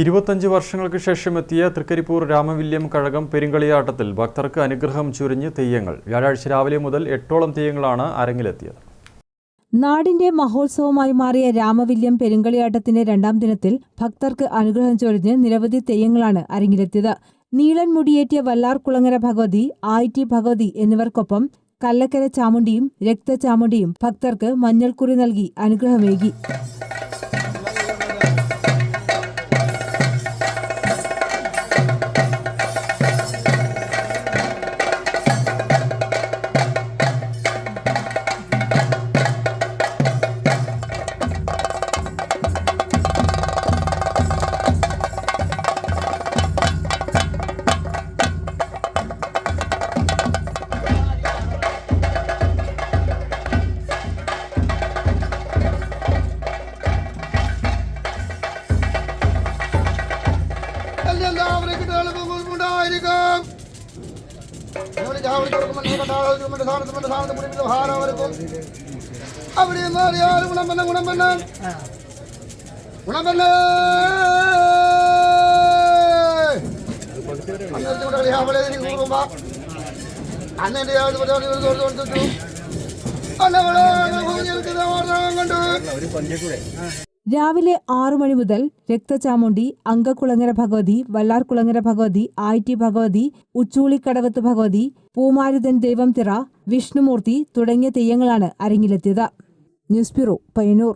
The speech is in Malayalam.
ഇരുപത്തഞ്ച് വർഷങ്ങൾക്ക് ശേഷം എത്തിയ തൃക്കരിപ്പൂർ രാമവില്യം കഴകം പെരുങ്കളിയാട്ടത്തിൽ ഭക്തർക്ക് അനുഗ്രഹം ചുരിഞ്ഞ് തെയ്യങ്ങൾ. വ്യാഴാഴ്ച രാവിലെ മുതൽ എട്ടോളം തെയ്യങ്ങളാണ് അരങ്ങിലെത്തിയത്. നാടിന്റെ മഹോത്സവമായി മാറിയ രാമവില്യം പെരുങ്കളിയാട്ടത്തിന്റെ രണ്ടാം ദിനത്തിൽ ഭക്തർക്ക് അനുഗ്രഹം ചൊരിഞ്ഞ് നിരവധി തെയ്യങ്ങളാണ് അരങ്ങിലെത്തിയത്. നീളൻ മുടിയേറ്റിയ വല്ലാർകുളങ്ങര ഭഗവതി ആയിറ്റി ഭഗവതി എന്നിവർക്കൊപ്പം കല്ലക്കര ചാമുണ്ടിയും രക്തചാമുണ്ടിയും ഭക്തർക്ക് മഞ്ഞൾക്കുറി നൽകി അനുഗ്രഹമേകി. പിടിക്കുന്ന ഭാരവർക്കും അവിടെ ഗുണം തന്നെ ഗുണം തന്നെ ഗുണം തന്നെ അവിടെ കൂടുമ്പോ അന്നെ കണ്ടു രാവിലെ ആറു മണി മുതൽ രക്തചാമുണ്ടി അങ്കക്കുളങ്ങര ഭഗവതി വല്ലാർകുളങ്ങര ഭഗവതി ആയിറ്റി ഭഗവതി ഉച്ചൂളിക്കടവത്ത് ഭഗവതി പൂമാരുതൻ ദൈവം തിറ വിഷ്ണുമൂർത്തി തുടങ്ങിയ തെയ്യങ്ങളാണ് അരങ്ങിലെത്തിയത്. News bureau Payyanur.